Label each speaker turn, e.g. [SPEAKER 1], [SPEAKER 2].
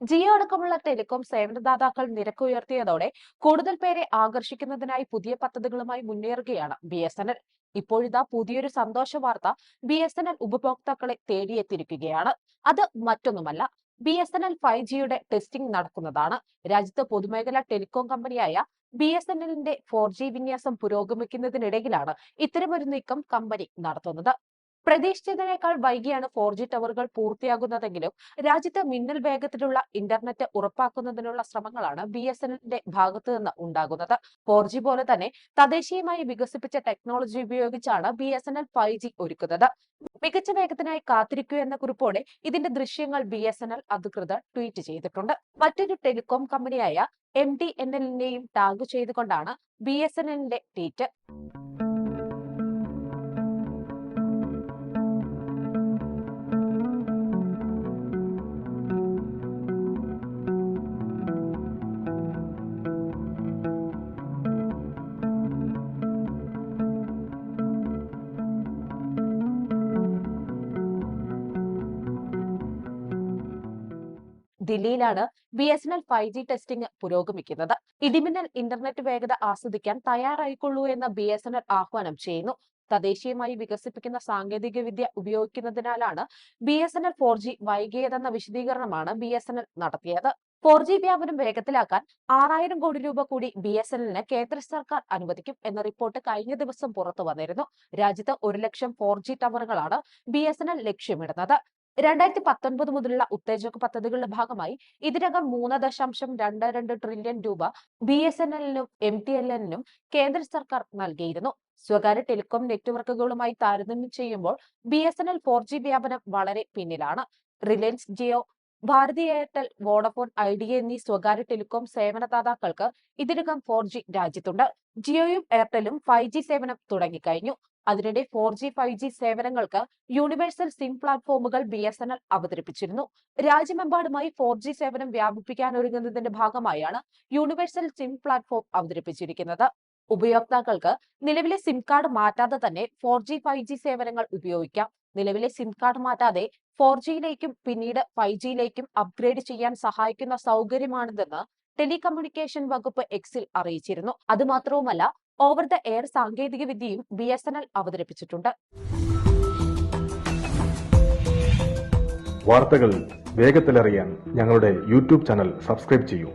[SPEAKER 1] ജിയോ അടക്കമുള്ള ടെലികോം സേവനദാതാക്കൾ നിരക്ക് ഉയർത്തിയതോടെ കൂടുതൽ പേരെ ആകർഷിക്കുന്നതിനായി പുതിയ പദ്ധതികളുമായി മുന്നേറുകയാണ് ബി എസ് എൻ എൽ. ഇപ്പോഴിതാ പുതിയൊരു സന്തോഷ വാർത്ത ബി എസ് എൻ എൽ ഉപഭോക്താക്കളെ തേടിയെത്തിയിരിക്കുകയാണ്. അത് മറ്റൊന്നുമല്ല B S N L five ജിയുടെ ടെസ്റ്റിംഗ് നടക്കുന്നതാണ്. രാജ്യത്ത് പൊതുമേഖലാ ടെലികോം കമ്പനിയായ ബി എസ് എൻ എല്ലിന്റെ ഫോർ ജി വിന്യാസം പുരോഗമിക്കുന്നതിനിടയിലാണ് ഇത്തരമൊരു നീക്കം കമ്പനി നടത്തുന്നത്. പ്രതീക്ഷിച്ചതിനേക്കാൾ വൈകിയാണ് ഫോർ ജി ടവറുകൾ പൂർത്തിയാകുന്നതെങ്കിലും രാജ്യത്ത് മിന്നൽ വേഗത്തിലുള്ള ഇന്റർനെറ്റ് ഉറപ്പാക്കുന്നതിനുള്ള ശ്രമങ്ങളാണ് ബി എസ് എന്റെ ഭാഗത്തു നിന്ന് ഉണ്ടാകുന്നത്. ഫോർ ജി പോലെ തന്നെ തദ്ദേശീയമായി വികസിപ്പിച്ച ടെക്നോളജി ഉപയോഗിച്ചാണ് B S N L five G ഒരുക്കുന്നത്. മികച്ച വേഗത്തിനായി കാത്തിരിക്കൂ എന്ന കുറിപ്പോടെ ഇതിന്റെ ദൃശ്യങ്ങൾ ബി എസ് എൻ എൽ അധികൃതർ ട്വീറ്റ് ചെയ്തിട്ടുണ്ട്. മറ്റൊരു ടെലികോം കമ്പനിയായ എം ടി എൻ എല്ലിനെയും ടാഗ് ചെയ്തുകൊണ്ടാണ് ബി എസ് എൻ എല്ലിന്റെ tweet. ദില്ലിയിലാണ് B S N L five G testing പുരോഗമിക്കുന്നത്. ഇടിമിന്നൽ ഇന്റർനെറ്റ് വേഗത ആസ്വദിക്കാൻ തയ്യാറായിക്കൊള്ളൂ എന്ന് ബി എസ് എൻ എൽ ആഹ്വാനം ചെയ്യുന്നു. തദ്ദേശീയമായി വികസിപ്പിക്കുന്ന സാങ്കേതിക വിദ്യ ഉപയോഗിക്കുന്നതിനാലാണ് B S N L four G വൈകിയതെന്ന വിശദീകരണമാണ് ബി എസ് എൻ എൽ നടത്തിയത്. ഫോർ ജി വ്യാപനം വേഗത്തിലാക്കാൻ ആറായിരം കോടി രൂപ കൂടി ബി എസ് എല്ലിന് കേന്ദ്ര സർക്കാർ അനുവദിക്കും എന്ന റിപ്പോർട്ട് കഴിഞ്ഞ ദിവസം പുറത്തു വന്നിരുന്നു. രാജ്യത്ത് ഒരു ലക്ഷം ഫോർ ജി ടവറുകളാണ് ബി എസ് എൻ എൽ ലക്ഷ്യമിടുന്നത്. രണ്ടായിരത്തി പത്തൊൻപത് മുതലുള്ള ഉത്തേജക പദ്ധതികളുടെ ഭാഗമായി ഇതിനകം മൂന്ന് ദശാംശം രണ്ട് രണ്ട് ട്രില്യൺ രൂപ ബി എസ് എൻ എല്ലിനും എം ടി എൽ എല്ലിനും കേന്ദ്ര സർക്കാർ നൽകിയിരുന്നു. സ്വകാര്യ ടെലികോം നെറ്റ്വർക്കുകളുമായി താരതമ്യം ചെയ്യുമ്പോൾ B S N L four G വ്യാപനം വളരെ പിന്നിലാണ്. Reliance Jio Bharti Airtel Vodafone Idea എന്നീ സ്വകാര്യ ടെലികോം സേവനദാതാക്കൾക്ക് ഇതിനകം ഫോർ ജി രാജ്യത്തുണ്ട്. ജിയോയും എയർടെലും ഫൈവ് ജി സേവനം തുടങ്ങിക്കഴിഞ്ഞു. അതിനിടെ ഫോർ ജി ഫൈവ് ജി സേവനങ്ങൾക്ക് യൂണിവേഴ്സൽ സിം പ്ലാറ്റ്ഫോമുകൾ ബി എസ് എൻ എൽ അവതരിപ്പിച്ചിരുന്നു. രാജ്യമെമ്പാടുമായി ഫോർ ജി സേവനം വ്യാപിപ്പിക്കാനൊരുങ്ങുന്നതിന്റെ ഭാഗമായാണ് യൂണിവേഴ്സൽ സിം പ്ലാറ്റ്ഫോം അവതരിപ്പിച്ചിരിക്കുന്നത്. ഉപയോക്താക്കൾക്ക് നിലവിലെ സിം കാർഡ് മാറ്റാതെ തന്നെ ഫോർ ജി ഫൈവ് ജി സേവനങ്ങൾ ഉപയോഗിക്കാം. നിലവിലെ സിം കാർഡ് മാറ്റാതെ ഫോർ ജിയിലേക്കും പിന്നീട് ഫൈവ് ജിയിലേക്കും അപ്ഗ്രേഡ് ചെയ്യാൻ സഹായിക്കുന്ന സൗകര്യമാണിതെന്ന് ടെലികമ്മ്യൂണിക്കേഷൻ വകുപ്പ് എക്സിൽ അറിയിച്ചിരുന്നു. അതുമാത്രവുമല്ല ഓവർ ദ എയർ സാങ്കേതിക വിദ്യയും ബി എസ് എൻ എൽ അവതരിപ്പിച്ചിട്ടുണ്ട്.
[SPEAKER 2] വാർത്തകൾ വേഗത്തിലറിയാൻ ഞങ്ങളുടെ യൂട്യൂബ് ചാനൽ സബ്സ്ക്രൈബ് ചെയ്യൂ.